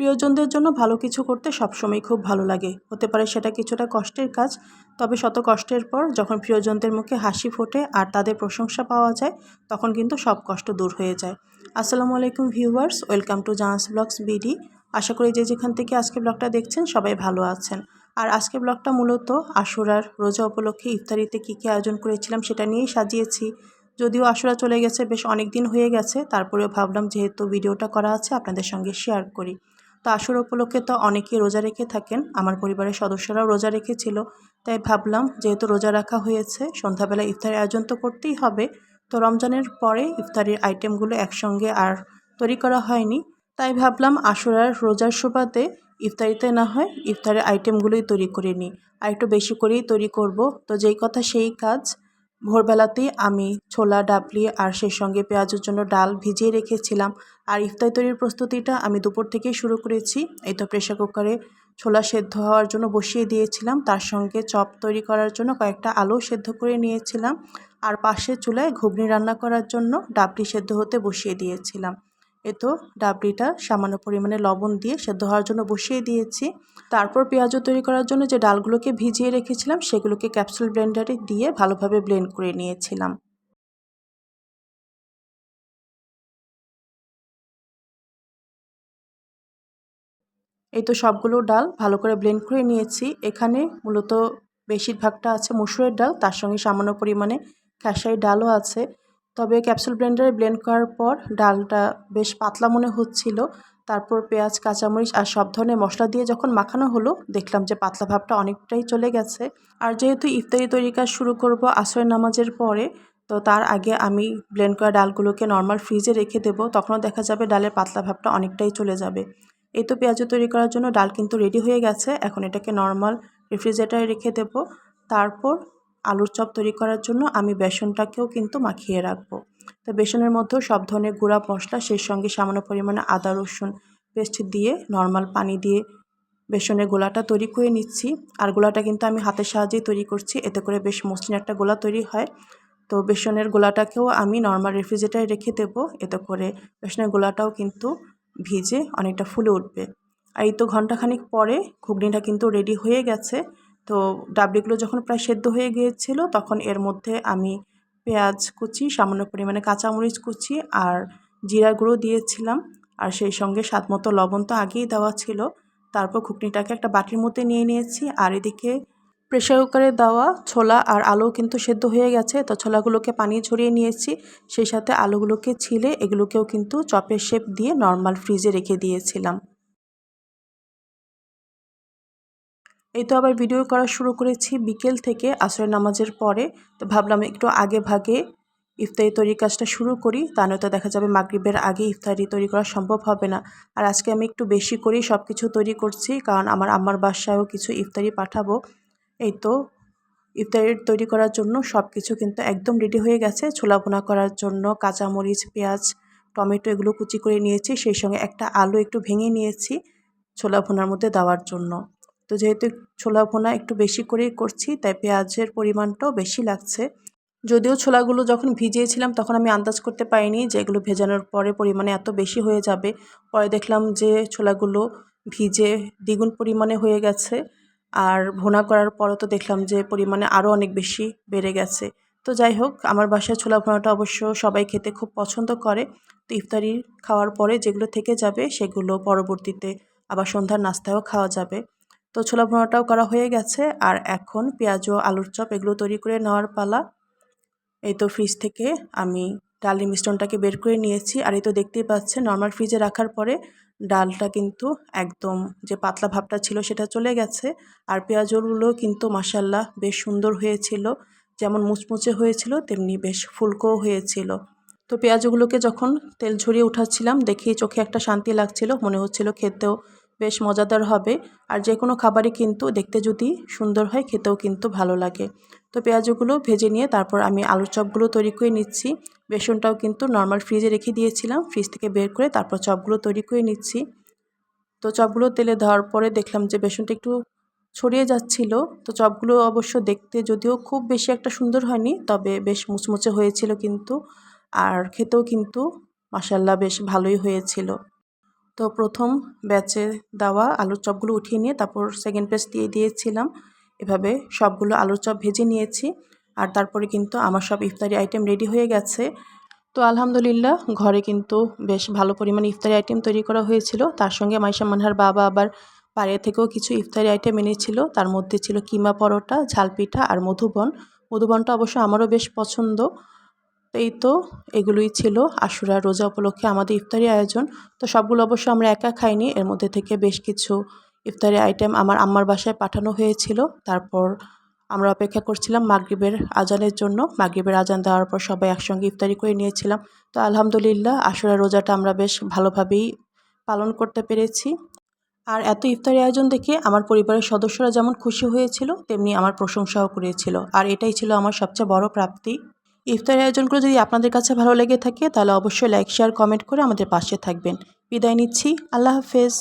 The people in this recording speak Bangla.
প্রিয়জনদের জন্য ভালো কিছু করতে সবসময় খুব ভালো লাগে। হতে পারে সেটা কিছুটা কষ্টের কাজ, তবে শত কষ্টের পর যখন প্রিয়জনদের মুখে হাসি ফোটে আর তাদের প্রশংসা পাওয়া যায়, তখন কিন্তু সব কষ্ট দূর হয়ে যায়। আসসালামু আলাইকুম viewers, welcome to Jahan's blogs BD. আশা করি যে যেখান থেকে আজকে ব্লগটা দেখছেন সবাই ভালো আছেন। আর আজকে ব্লগটা মূলত আশুরার রোজা উপলক্ষে ইফতারিতে কী কী আয়োজন করেছিলাম সেটা নিয়েই সাজিয়েছি। যদিও আশুরা চলে গেছে বেশ অনেক দিন হয়ে গেছে, তারপরেও ভাবলাম যেহেতু ভিডিওটা করা আছে আপনাদের সঙ্গে শেয়ার করি। তো আশুর উপলক্ষে তো অনেকেই রোজা রেখে থাকেন, আমার পরিবারের সদস্যরাও রোজা রেখেছিল। তাই ভাবলাম, যেহেতু রোজা রাখা হয়েছে, সন্ধ্যাবেলা ইফতারের আয়োজন তো করতেই হবে। তো রমজানের পরে ইফতারির আইটেমগুলো একসঙ্গে আর তৈরি করা হয়নি। তাই ভাবলাম আশুরার রোজার সুবাদে ইফতারিতে না হয় ইফতারের আইটেমগুলোই তৈরি করে নিই। আর একটু বেশি করেই তৈরি করব। তো যেই কথা সেই কাজ। ভোরবেলাতেই আমি ছোলা, ডাবলি আর সেই সঙ্গে পেঁয়াজের জন্য ডাল ভিজিয়ে রেখেছিলাম। আর ইফতার তৈরির প্রস্তুতিটা আমি দুপুর থেকেই শুরু করেছি। এই তো প্রেশার কুকারে ছোলা সেদ্ধ হওয়ার জন্য বসিয়ে দিয়েছিলাম। তার সঙ্গে চপ তৈরি করার জন্য কয়েকটা আলু সেদ্ধ করে নিয়েছিলাম। আর পাশের চুলায় ঘুগনি রান্না করার জন্য ডাবলি সেদ্ধ হতে বসিয়ে দিয়েছিলাম। এ তো ডাবলিটা সামান্য পরিমাণে লবণ দিয়ে সেদ্ধ হওয়ার জন্য বসিয়ে দিয়েছি। তারপর পেঁয়াজও তৈরি করার জন্য যে ডালগুলোকে ভিজিয়ে রেখেছিলাম, সেগুলোকে ক্যাপসুল ব্লেন্ডারে দিয়ে ভালোভাবে ব্লেন্ড করে নিয়েছিলাম। এই তো সবগুলো ডাল ভালো করে ব্লেন্ড করে নিয়েছি। এখানে মূলত বেশিরভাগটা আছে মুসুরের ডাল, তার সঙ্গে সামান্য পরিমাণে খেসারি ডালও আছে। তবে ক্যাপসুল ব্লেন্ডারে ব্লেন্ড করার পর ডালটা বেশ পাতলা মনে হচ্ছিল। তারপর পেঁয়াজ, কাঁচামরিচ আর সব ধরনের মশলা দিয়ে যখন মাখানো হলো, দেখলাম যে পাতলা ভাবটা অনেকটাই চলে গেছে। আর যেহেতু ইফতারি তৈরি কাজ শুরু করব আসরের নামাজের পরে, তো তার আগে আমি ব্লেন্ড করা ডালগুলোকে নর্মাল ফ্রিজে রেখে দেবো, তখনও দেখা যাবে ডালের পাতলা ভাবটা অনেকটাই চলে যাবে। এই তো পেঁয়াজু তৈরি করার জন্য ডাল কিন্তু রেডি হয়ে গেছে, এখন এটাকে নর্মাল রেফ্রিজারেটারে রেখে দেব। তারপর আলুর চপ তৈরি করার জন্য আমি বেসনটাকেও কিন্তু মাখিয়ে রাখব। তো বেসনের মধ্যেও সব ধরনের গুঁড়া মশলা, সেই সঙ্গে সামান্য পরিমাণে আদা, রসুন পেস্ট দিয়ে, নর্মাল পানি দিয়ে বেসনের গোলাটা তৈরি করে নিচ্ছি। আর গোলাটা কিন্তু আমি হাতের সাহায্যেই তৈরি করছি, এতে করে বেশ মসৃণ একটা গোলা তৈরি হয়। তো বেসনের গোলাটাকেও আমি নর্মাল রেফ্রিজারেটারে রেখে দেব, এতে করে বেসনের গোলাটাও কিন্তু ভিজে অনেকটা ফুলে উঠবে। আর এই তো ঘন্টাখানিক পরে ঘুগনিটা কিন্তু রেডি হয়ে গেছে। তো ডাবলিগুলো যখন প্রায় সেদ্ধ হয়ে গিয়েছিল, তখন এর মধ্যে আমি পেঁয়াজ কুচি, সামান্য পরিমাণে কাঁচামরিচ কুচি আর জিরা গুঁড়ো দিয়েছিলাম। আর সেই সঙ্গে স্বাদ মতো লবণ তো আগেই দেওয়া ছিল। তারপর ঘুগনিটাকে একটা বাটির মধ্যে নিয়ে নিয়েছি আর এদিকে প্রেশার কুকারে দেওয়া ছোলা আর আলু কিন্তু সেদ্ধ হয়ে গেছে। তো ছোলাগুলোকে পানি ঝরিয়ে নিয়েছি। সেই সাথে আলুগুলোকে ছিলে এগুলোকেও কিন্তু চপের শেপ দিয়ে নর্মাল ফ্রিজে রেখে দিয়েছিলাম। এই তো আবার ভিডিও করা শুরু করেছি বিকেল থেকে আসরের নামাজের পরে। তো ভাবলাম একটু আগে ভাগে ইফতারি তৈরির কাজটা শুরু করি। তা নয়তো দেখা যাবে মাগরীবের আগে ইফতারি তৈরি করা সম্ভব হবে না। আর আজকে আমি একটু বেশি করেই সব কিছু তৈরি করছি, কারণ আমার আম্মার বাসায়ও কিছু ইফতারি পাঠাবো। এই তো ইফতারি তৈরি করার জন্য সব কিছু কিন্তু একদম রেডি হয়ে গেছে। ছোলা বোনা করার জন্য কাঁচামরিচ, পেঁয়াজ, টমেটো এগুলো কুচি করে নিয়েছি। সেই সঙ্গে একটা আলু একটু ভেঙে নিয়েছি ছোলা ভোনার মধ্যে দেওয়ার জন্য। তো যেহেতু ছোলা ভোনা একটু বেশি করেই করছি, তাই পেঁয়াজের পরিমাণটাও বেশি লাগছে। যদিও ছোলাগুলো যখন ভিজিয়েছিলাম তখন আমি আন্দাজ করতে পারিনি যে এগুলো ভেজানোর পরে পরিমাণে এত বেশি হয়ে যাবে। পরে দেখলাম যে ছোলাগুলো ভিজে দ্বিগুণ পরিমাণে হয়ে গেছে আর ভোনা করার পরও তো দেখলাম যে পরিমাণে আরও অনেক বেশি বেড়ে গেছে। তো যাই হোক, আমার বাসায় ছোলা ভোনাটা অবশ্য সবাই খেতে খুব পছন্দ করে। তো ইফতারি খাওয়ার পরে যেগুলো থেকে যাবে সেগুলো পরবর্তীতে আবার সন্ধ্যার নাস্তায়ও খাওয়া যাবে। তো ছোলা ভোনাটাও করা হয়ে গেছে। আর এখন পেঁয়াজ ও আলুর চপ এগুলো তৈরি করে নেওয়ার পালা। এই তো ফ্রিজ থেকে আমি ডালের মিশ্রণটাকে বের করে নিয়েছি। আর এই তো দেখতেই পাচ্ছেন নর্মাল ফ্রিজে রাখার পরে ডালটা কিন্তু একদম যে পাতলা ভাবটা ছিল সেটা চলে গেছে। আর পেঁয়াজগুলো কিন্তু মাসাল্লাহ বেশ সুন্দর হয়েছিল। যেমন মুচমুচে হয়েছিল, তেমনি বেশ ফুলকোও হয়েছিল। তো পেঁয়াজগুলোকে যখন তেল ঝরিয়ে উঠাচ্ছিলাম, দেখেই চোখে একটা শান্তি লাগছিল। মনে হচ্ছিল খেতেও বেশ মজাদার হবে। আর যে কোনো খাবারই কিন্তু দেখতে যদি সুন্দর হয়, খেতেও কিন্তু ভালো লাগে। তো পেঁয়াজগুলো ভেজে নিয়ে তারপর আমি আলুর চপগুলো তৈরি করে নিচ্ছি। বেসনটাও কিন্তু নর্মাল ফ্রিজে রেখে দিয়েছিলাম। ফ্রিজ থেকে বের করে তারপর চপগুলো তৈরি করে নিচ্ছি। তো চপগুলো তেলে দেওয়ার পরে দেখলাম যে বেসনটা একটু ছড়িয়ে যাচ্ছিল। তো চপগুলো অবশ্য দেখতে যদিও খুব বেশি একটা সুন্দর হয়নি, তবে বেশ মুচমুচে হয়েছিল কিন্তু। আর খেতেও কিন্তু মাসাল্লাহ বেশ ভালোই হয়েছিল। তো প্রথম ব্যাচে দেওয়া আলুর চপগুলো উঠিয়ে নিয়ে তারপর সেকেন্ড ব্যাচ দিয়ে দিয়েছিলাম। এভাবে সবগুলো আলুর চপ ভেজে নিয়েছি আর তারপরে কিন্তু আমার সব ইফতারি আইটেম রেডি হয়ে গেছে। তো আলহামদুলিল্লাহ ঘরে কিন্তু বেশ ভালো পরিমাণে ইফতারি আইটেম তৈরি করা হয়েছিল। তার সঙ্গে মাইশা মানহার বাবা আবার বাইরে থেকেও কিছু ইফতারি আইটেম এনেছিল। তার মধ্যে ছিল কিমা পরোটা ঝালপিঠা আর মধুবন। মধুবনটা অবশ্য আমারও বেশ পছন্দ। এই তো এগুলোই ছিল আশুরা রোজা উপলক্ষে আমাদের ইফতারি আয়োজন। তো সবগুলো অবশ্য আমরা একা খাইনি, এর মধ্যে থেকে বেশ কিছু ইফতারি আইটেম আমার আম্মার বাসায় পাঠানো হয়েছিল। তারপর আমরা অপেক্ষা করছিলাম মাগরিবের আজানের জন্য। মাগরিবের আজান দেওয়ার পর সবাই একসঙ্গে ইফতারি করে নিয়েছিলাম। তো আলহামদুলিল্লাহ আশুরা রোজাটা আমরা বেশ ভালোভাবেই পালন করতে পেরেছি। আর এত ইফতারি আয়োজন দেখে আমার পরিবারের সদস্যরা যেমন খুশি হয়েছিল, তেমনি আমার প্রশংসাও করেছিল। আর এটাই ছিল আমার সবচেয়ে বড় প্রাপ্তি। ইফতারি আয়োজনগুলো যদি আপনাদের কাছে ভালো লেগে থাকে, তাহলে অবশ্যই লাইক শেয়ার কমেন্ট করে আমাদের পাশে থাকবেন। বিদায় নিচ্ছি। আল্লাহ হাফেজ।